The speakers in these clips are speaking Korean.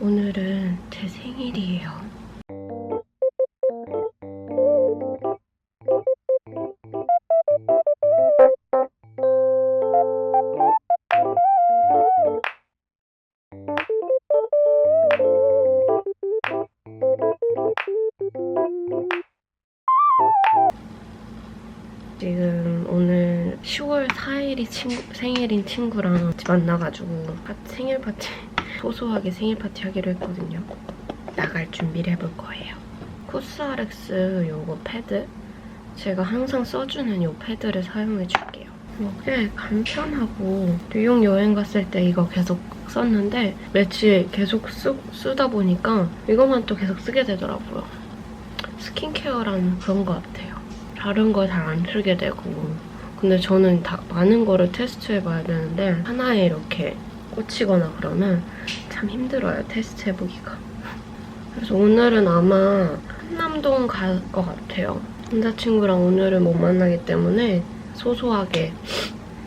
오늘은 제 생일이에요. 지금 오늘 10월 4일이 친구, 생일인 친구랑 만나가지고 파- 생일 파티 소소하게 생일 파티 하기로 했거든요. 나갈 준비를 해볼 거예요. 코스알엑스 요거 패드 제가 항상 써주는 요 패드를 사용해 줄게요. 꽤 간편하고 뉴욕 여행 갔을 때 이거 계속 썼는데 며칠 계속 쓰, 쓰다 보니까 이것만 또 계속 쓰게 되더라고요. 스킨케어라는 그런 것 같아요. 다른 거 잘 안 쓰게 되고. 근데 저는 다 많은 거를 테스트해봐야 되는데 하나에 이렇게 꽂히거나 그러면 참 힘들어요 테스트해보기가. 그래서 오늘은 아마 한남동 갈 것 같아요. 남자친구랑 오늘은 못 만나기 때문에 소소하게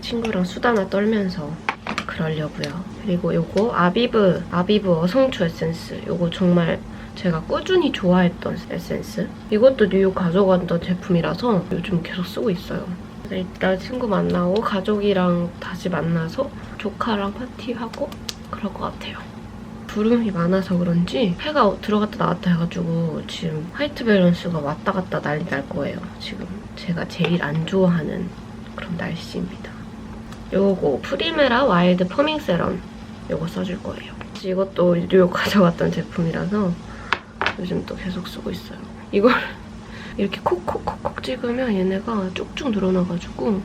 친구랑 수다나 떨면서 그러려고요. 그리고 요거 아비브 아비브 어성초 에센스. 요거 정말 제가 꾸준히 좋아했던 에센스? 이것도 뉴욕 가져갔던 제품이라서 요즘 계속 쓰고 있어요. 이따 친구 만나고 가족이랑 다시 만나서 조카랑 파티하고 그럴 것 같아요. 구름이 많아서 그런지 해가 들어갔다 나왔다 해가지고 지금 화이트 밸런스가 왔다 갔다 난리 날 거예요. 지금 제가 제일 안 좋아하는 그런 날씨입니다. 요거 프리메라 와일드 퍼밍 세럼 요거 써줄 거예요. 이것도 뉴욕 가져갔던 제품이라서 요즘 또 계속 쓰고 있어요. 이걸 이렇게 콕콕콕콕 찍으면 얘네가 쭉쭉 늘어나가지고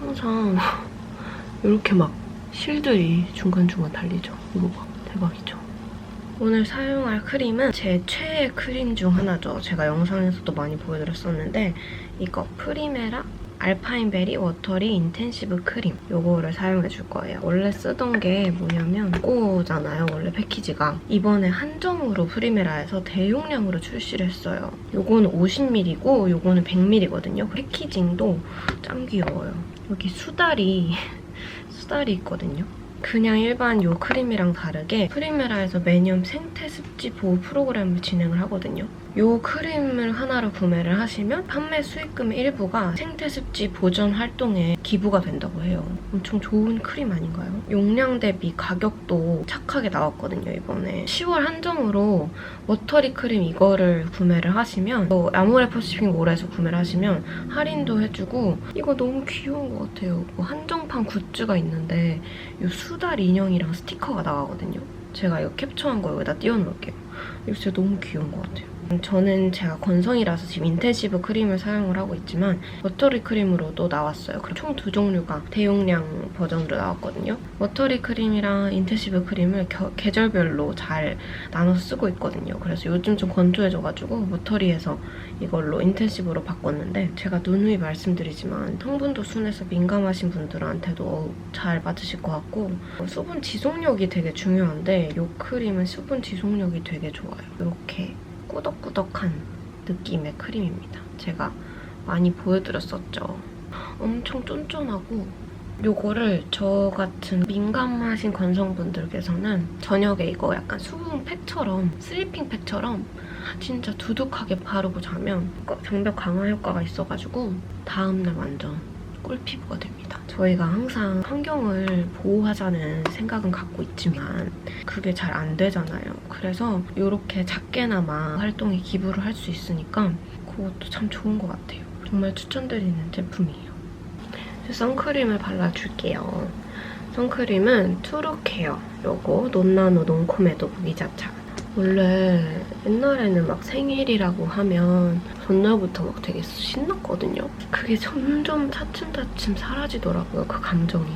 항상 이렇게 막 실들이 중간중간 달리죠. 이거 봐. 대박이죠. 오늘 사용할 크림은 제 최애 크림 중 하나죠. 제가 영상에서도 많이 보여드렸었는데 이거 프리메라 알파인베리 워터리 인텐시브 크림 요거를 사용해 줄 거예요. 원래 쓰던 게 뭐냐면 꼬잖아요. 원래 패키지가. 이번에 한정으로 프리메라에서 대용량으로 출시를 했어요. 요거는 50ml고 요거는 100ml거든요. 패키징도 짱 귀여워요. 여기 수달이 수달이 있거든요. 그냥 일반 요 크림이랑 다르게 프리메라에서 매년 생태 습지 보호 프로그램을 진행을 하거든요. 요 크림을 하나를 구매를 하시면 판매 수익금의 일부가 생태 습지 보전 활동에 기부가 된다고 해요. 엄청 좋은 크림 아닌가요? 용량 대비 가격도 착하게 나왔거든요, 이번에. 10월 한정으로 워터리 크림 이거를 구매를 하시면 또 아모레 퍼시픽 몰에서 구매를 하시면 할인도 해주고 이거 너무 귀여운 것 같아요. 뭐 한정판 굿즈가 있는데 이 수달 인형이랑 스티커가 나가거든요. 제가 이거 캡처한 거 여기다 띄워놓을게요. 이거 진짜 너무 귀여운 것 같아요. 저는 제가 건성이라서 지금 인텐시브 크림을 사용을 하고 있지만 워터리 크림으로도 나왔어요. 총 두 종류가 대용량 버전으로 나왔거든요. 워터리 크림이랑 인텐시브 크림을 겨- 계절별로 잘 나눠서 쓰고 있거든요. 그래서 요즘 좀 건조해져가지고 워터리에서 이걸로 인텐시브로 바꿨는데 제가 누누이 말씀드리지만 성분도 순해서 민감하신 분들한테도 잘 맞으실 것 같고 수분 지속력이 되게 중요한데 이 크림은 수분 지속력이 되게 좋아요. 이렇게 꾸덕꾸덕한 느낌의 크림입니다. 제가 많이 보여드렸었죠. 엄청 쫀쫀하고 요거를 저 같은 민감하신 건성분들께서는 저녁에 이거 약간 수분 팩처럼 슬리핑 팩처럼 진짜 두둑하게 바르고 자면 장벽 강화 효과가 있어가지고 다음날 완전 꿀피부가 됩니다. 저희가 항상 환경을 보호하자는 생각은 갖고 있지만 그게 잘 안 되잖아요. 그래서 이렇게 작게나마 활동에 기부를 할 수 있으니까 그것도 참 좋은 것 같아요. 정말 추천드리는 제품이에요. 선크림을 발라줄게요. 선크림은 투르케어 요거 논나노 논코메도 무기자차 원래 옛날에는 막 생일이라고 하면 전날부터 막 되게 신났거든요. 그게 점점 차츰차츰 사라지더라고요. 그 감정이.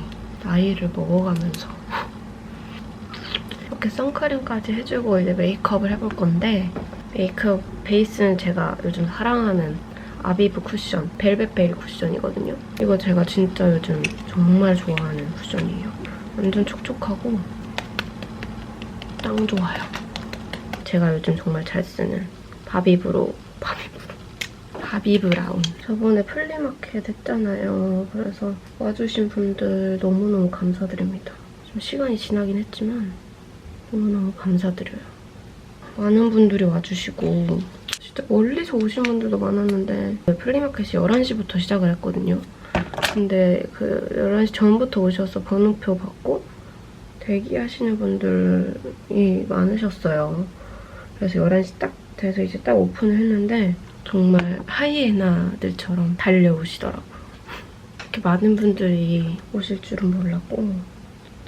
나이를 먹어가면서. 이렇게 선크림까지 해주고 이제 메이크업을 해볼 건데 메이크업 베이스는 제가 요즘 사랑하는 아비브 쿠션, 벨벳 베일 쿠션이거든요. 이거 제가 진짜 요즘 정말 좋아하는 쿠션이에요. 완전 촉촉하고 짱 좋아요. 제가 요즘 정말 잘 쓰는 바비브로 바비브로 바비브라운 저번에 플리마켓 했잖아요. 그래서 와주신 분들 너무너무 감사드립니다. 좀 시간이 지나긴 했지만 너무너무 감사드려요. 많은 분들이 와주시고 진짜 멀리서 오신 분들도 많았는데 플리마켓이 11시부터 시작을 했거든요. 근데 그 11시 전부터 오셔서 번호표 받고 대기하시는 분들이 많으셨어요. 그래서 11시 딱 돼서 이제 딱 오픈을 했는데 정말 하이에나들처럼 달려오시더라고요. 이렇게 많은 분들이 오실 줄은 몰랐고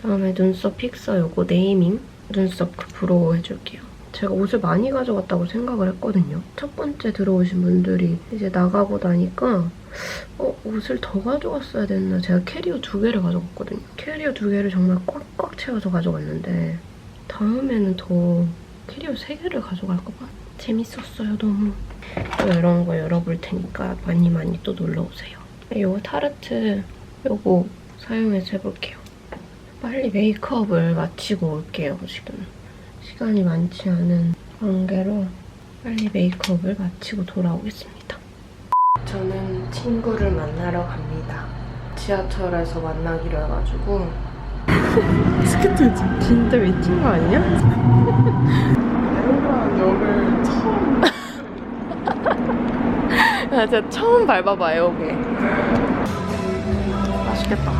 다음에 눈썹 픽서 요거 네이밍 눈썹 그 브로우 해줄게요. 제가 옷을 많이 가져갔다고 생각을 했거든요. 첫 번째 들어오신 분들이 이제 나가고 나니까 어, 옷을 더 가져갔어야 됐나? 제가 캐리어 두 개를 가져갔거든요. 캐리어 두 개를 정말 꽉꽉 채워서 가져갔는데 다음에는 더 캐리어 세 개를 가져갈까 봐. 재밌었어요, 너무. 또 이런 거 열어볼 테니까 많이 많이 또 놀러 오세요. 요 타르트 요거 사용해서 해볼게요. 빨리 메이크업을 마치고 올게요, 지금. 시간이 많지 않은 관계로 빨리 메이크업을 마치고 돌아오겠습니다. 저는 친구를 만나러 갑니다. 지하철에서 만나기로 해가지고 스케트지. 진짜 미친 거 아니야? 이런 역을 처음 아, 진짜 처음 밟아봐요, 여기. 맛있겠다.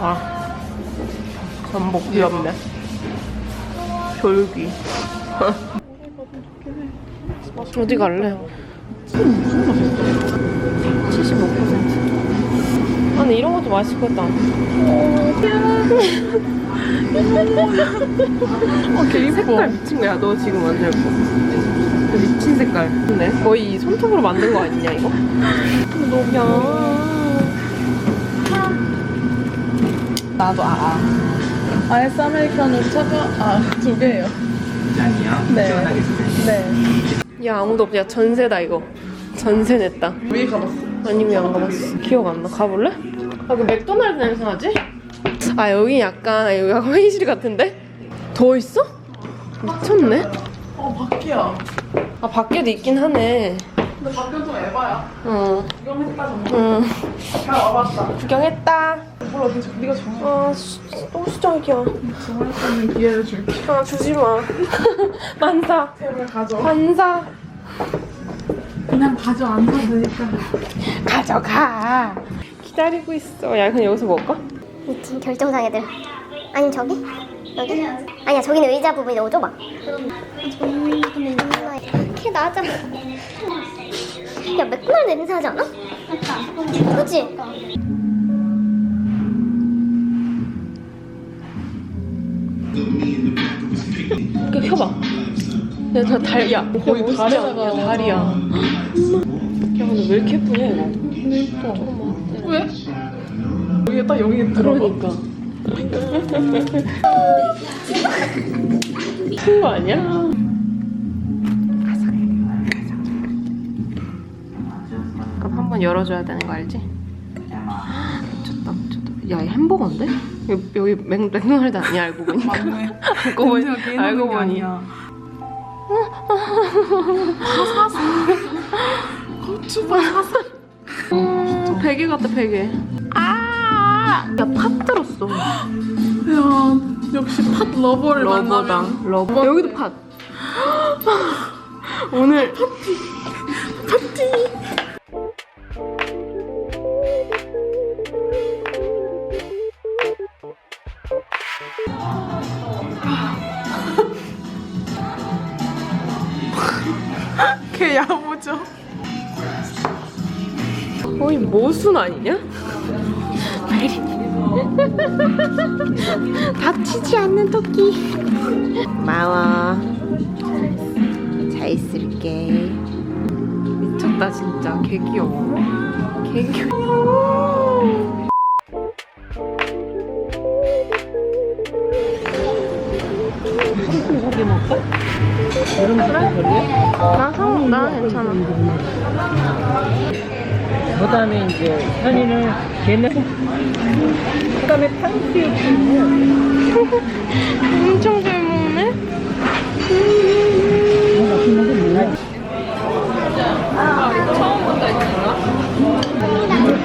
와. 전복 귀엽네. 졸기. 어디 갈래? 75%. 아니, 이런 것도 맛있겠다. 어, 개 이뻐. 색깔 미친 거야. 너 지금 완전 예뻐. 그 미친 색깔. 근데 거의 손톱으로 만든 거 아니냐 이거? 너무 야. 나도 알아. 아이스 아메리카노 차가 아두 개예요. 짠이요? 네. 시원하겠습니다. 네. 야 아무도 없야 전세다 이거. 전세 냈다. 위 가봤어. 아니 왜 안 가봤어? 기억 안 나. 가볼래? 아 그 맥도날드 냄새 나지? 아 여기 약간 여기 약간 회의실 같은데? 더 있어? 미쳤네. 어 밖이야. 아 밖에도 있긴 하네. 근데 밖은 좀 에바야. 어. 이건 했다 정도. 응. 잘 와봤다. 구경했다. 몰라 진짜 네가 정말 아 수- 또 시작이야. 정말 수 있는 기회를 줄게. 아 주지 마. 만사. 제발 가져. 만사. 그냥 가져 안 사드니까. 가져가. 기다리고 있어. 야 그냥 여기서 먹을까? 미친 결정상애들 아니면 저기? 여기? 아니야 저기는 의자 부분이 너무 좁아 걔 나자 야 맥도날드 냄새 하지 않아? 그치? 이렇게 펴봐. 야, 저 달, 야, 거의 않냐? 다리야. 야, 근데 왜 이렇게 예쁘냐, 이거? 예뻐. 왜? 여기에 딱 여기 들어가. 그러니까. 미친 거 아니야? 그럼 한 번 열어줘야 되는 거 알지? 미쳤다, 미쳤다. 야, 이 햄버거인데? 여기, 여기 맥, 맥도날드 아니야, 알고 보니? 맞네. 알고 보니? 알고 보니? 아니야. 고추바 사서. 음, 베개 같다, 베개. 아! 야, 팥 들었어. 야 역시 팥 러버를 만나면. 러버당. 러버. 여기도 팥. 오늘 걔 야무져. 거의 모순 아니냐? 다치지 않는 토끼. 고마워. 잘 쓸게. 미쳤다 진짜. 개 귀여워. 개 귀여워. 고기 먹까 그래? 나 상, 나 괜찮아. 그다음에 이제 현이는 걔는 그다음에 탕수육 엄청 잘 먹네.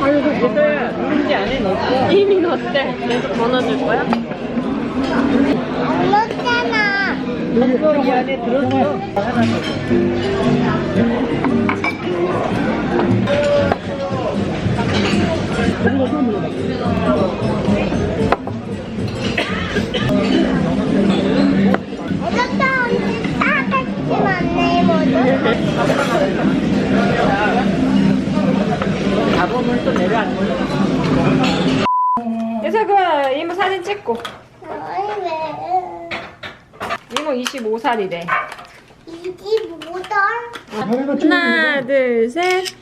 아이고 얘들 누군지 안 해. 이미 넣었어. 이미 넣었대. 계속 더 넣어줄 거야? 안 넣었잖아. 이거 이 안에 들었어. 하나 더. 이모 사진 찍고 아니 왜? 이모 25살이래. 이게 뭐다? 하나 둘셋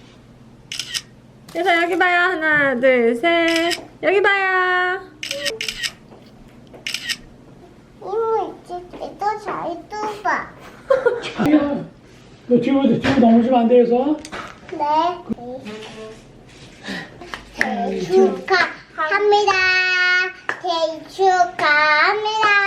그래서 여기 봐요 하나 둘 셋 여기 봐요 이모 이제. 너 뒤로, 뒤로 넘어지면 안 돼서. 네. 생일 축하합니다. 생일 축하합니다.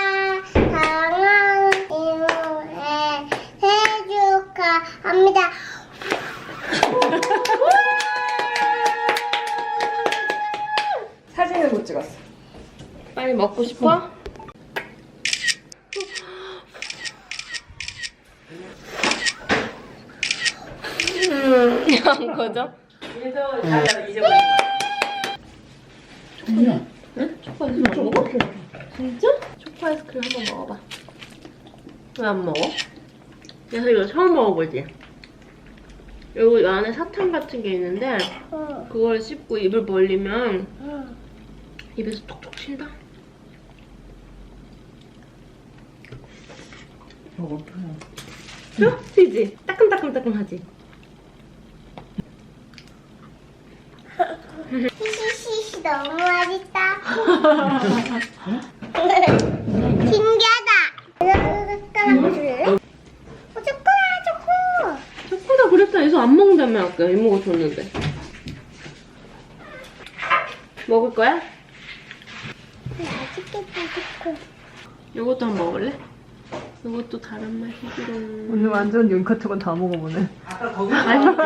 빨리 먹고 싶어? 음, 한 거죠? 그냥. 초코 아이스크림 안 먹어? 진짜? 초코 아이스크림 한번 먹어봐. 왜 안 먹어? 내가 이거 처음 먹어보지? 여기 안에 사탕 같은 게 있는데 그걸 씹고 입을 벌리면 입에서 톡톡 튄다. 어? 튀지? 따끔따끔따끔하지? 히히히히 너무 맛있다. 신기하다. 어, 초코야 초코. 초코다 그랬다 해서 안 먹는다며 아까 이모가 줬는데 먹을 거야? 맛있겠다 초코. 이것도 한번 먹을래? 이것도 다른 맛이기로 오늘 완전 윤커트건 다 먹어보네 맛있지?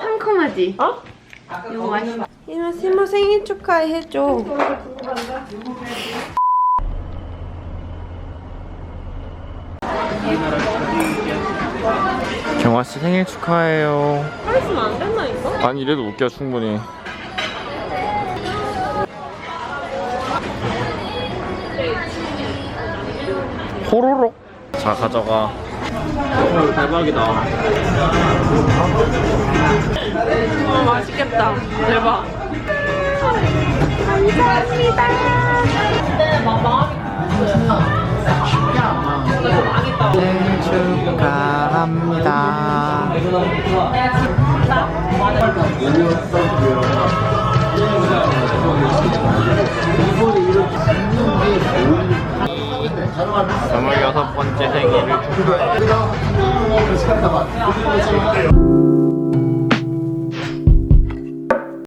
상큼하지? 어? 이거 맛있어 이모 세모 생일 축하해 해줘 경화 씨 생일 축하해요. 했으면 안 된다니까? 아니 이래도 웃겨 충분히. 호로록. 다 가져가. 대박이다. 어, 맛있겠다. 대박. 감사합니다. 근데 막 마음이 쉽게 안 와. 망했다. 생일 축하합니다. 네, 이번에 이렇게 26번째 생일을 축하해.